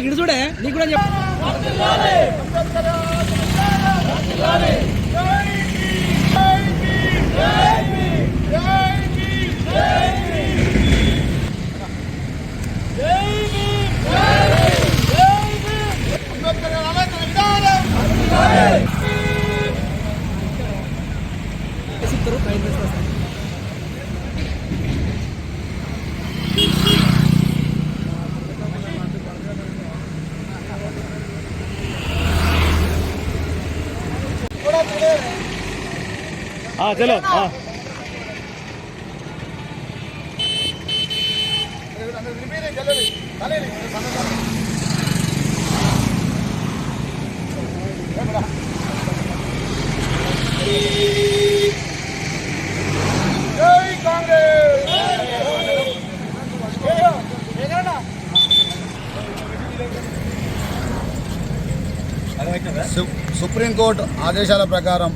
ఇడు చూడే నీకు కూడా చలో. సు- సుప్రీంకోర్టు ఆదేశాల ప్రకారం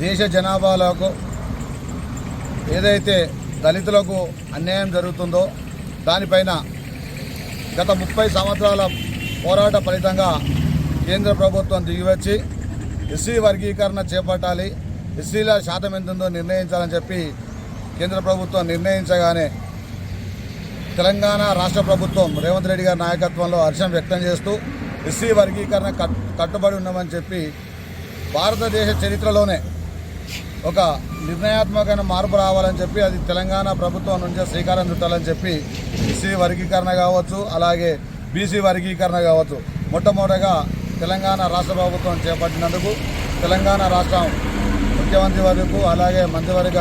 దేశ జనాభాలకు ఏదైతే దళితులకు అన్యాయం జరుగుతుందో దానిపైన గత ముప్పై సంవత్సరాల పోరాట ఫలితంగా కేంద్ర ప్రభుత్వం దిగివచ్చి ఎస్సీ వర్గీకరణ చేపట్టాలి ఎస్సీల శాతం ఎంత ఉందో నిర్ణయించాలని చెప్పి కేంద్ర ప్రభుత్వం నిర్ణయించగానే తెలంగాణ రాష్ట్ర ప్రభుత్వం రేవంత్ రెడ్డి గారి నాయకత్వంలో హర్షం వ్యక్తం చేస్తూ ఎస్సీ వర్గీకరణ కట్ కట్టుబడి ఉన్నామని చెప్పి భారతదేశ చరిత్రలోనే ఒక నిర్ణయాత్మకమైన మార్పు రావాలని చెప్పి అది తెలంగాణ ప్రభుత్వం నుంచే శ్రీకారం చుట్టాలని చెప్పి ఎస్సీ వర్గీకరణ కావచ్చు అలాగే బీసీ వర్గీకరణ కావచ్చు. మొట్టమొదటగా తెలంగాణ రాష్ట్ర ప్రభుత్వం చేపట్టినందుకు తెలంగాణ రాష్ట్రం ముఖ్యమంత్రి వరకు అలాగే మంత్రివర్గ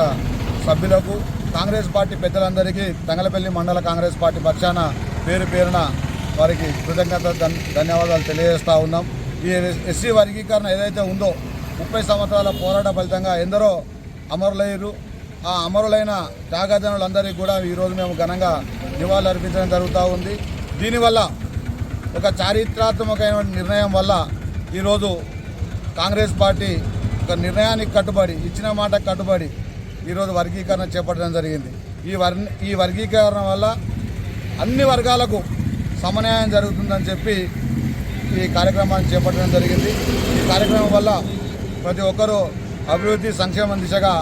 సభ్యులకు కాంగ్రెస్ పార్టీ పెద్దలందరికీ తంగలపల్లి మండల కాంగ్రెస్ పార్టీ పక్షాన పేరు పేరున వారికి కృతజ్ఞత ధన్యవాదాలు తెలియజేస్తూ ఉన్నాం. ఈ ఎస్సీ వర్గీకరణ ఏదైతే ఉందో ముప్పై సంవత్సరాల పోరాట ఫలితంగా ఎందరో అమరులయ్యారు. ఆ అమరులైన త్యాగజనులందరికీ కూడా ఈరోజు మేము ఘనంగా నివాళులు అర్పించడం జరుగుతూ ఉంది. దీనివల్ల ఒక చారిత్రాత్మకమైన నిర్ణయం వల్ల ఈరోజు కాంగ్రెస్ పార్టీ ఒక నిర్ణయానికి కట్టుబడి ఇచ్చిన మాట కట్టుబడి ఈరోజు వర్గీకరణ చేపట్టడం జరిగింది. ఈ వర్ ఈ వర్గీకరణ వల్ల అన్ని వర్గాలకు సమన్యాయం జరుగుతుందని చెప్పి ఈ కార్యక్రమాన్ని చేపట్టడం జరిగింది. ఈ కార్యక్రమం వల్ల ప్రతి ఒక్కరూ అభివృద్ధి సంక్షేమం దిశగా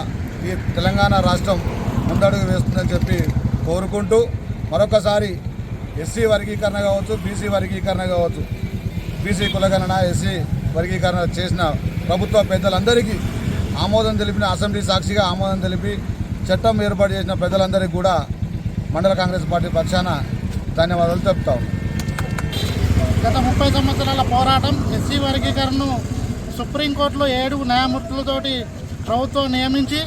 ఈ తెలంగాణ రాష్ట్రం ముందడుగు వేస్తుందని చెప్పి కోరుకుంటూ మరొకసారి ఎస్సీ వర్గీకరణ కావచ్చు బీసీ వర్గీకరణ కావచ్చు బీసీ కులగణన ఎస్సీ వర్గీకరణ చేసిన ప్రభుత్వ పెద్దలందరికీ ఆమోదం తెలిపిన అసెంబ్లీ సాక్షిగా ఆమోదం తెలిపి చట్టం ఏర్పాటు చేసిన పెద్దలందరికీ కూడా మండల కాంగ్రెస్ పార్టీ పక్షాన ధన్యవాదాలు చెప్తాం గత ముప్పై సంవత్సరాల పోరాటం ఎస్సీ వర్గీకరణను సుప్రీంకోర్టులో ఏడు న్యాయమూర్తులతోటి ప్రభుత్వం నియమించి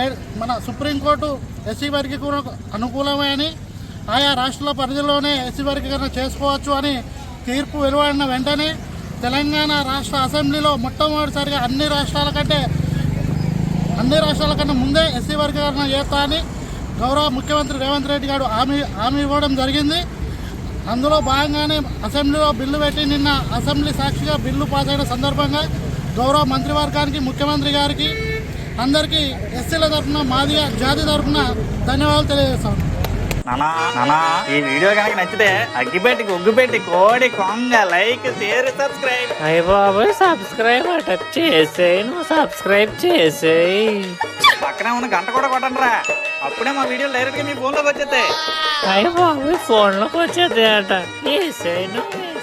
ఏ మన సుప్రీంకోర్టు ఎస్సీ వర్గీకరణకు అనుకూలమే అని ఆయా రాష్ట్రాల పరిధిలోనే ఎస్సీ వర్గీకరణ చేసుకోవచ్చు అని తీర్పు వెలువడిన వెంటనే తెలంగాణ రాష్ట్ర అసెంబ్లీలో మొట్టమొదటిసారిగా అన్ని రాష్ట్రాల కంటే అన్ని రాష్ట్రాల కన్నా ముందే ఎస్సీ వర్గీకరణ చేస్తా అని గౌరవ ముఖ్యమంత్రి రేవంత్ రెడ్డి గారు హామీ హామీ ఇవ్వడం జరిగింది. అందులో భాగంగానే అసెంబ్లీలో బిల్లు పెట్టి నిన్న అసెంబ్లీ సాక్షిగా బిల్లు పాస్ అయిన సందర్భంగా గౌరవ మంత్రివర్గానికి ముఖ్యమంత్రి గారికి అందరికీ ఎస్సీల తరఫున మాదిగా జాతి తరఫున ధన్యవాదాలు తెలియజేస్తాను. నానా నానా ఈ వీడియో కనుక నచ్చితే అగ్గిపెట్టి ఒగ్గుపెట్టి కోడి కొంగ లైక్ షేర్ సబ్స్క్రైబ్. అయ్య బాబోయ్ సబ్స్క్రైబ్ అట చేసేయి నువ్వు సబ్స్క్రైబ్ చేసేయి. పక్కనే ఉన్న గంట కూడా కొట్టండి రా అప్పుడే మా వీడియో డైరెక్ట్గా మీ ఫోన్లోకి వచ్చేస్తాయి అయ్య బాబోయ్ ఫోన్లోకి వచ్చేది అట వేసేయి నువ్వు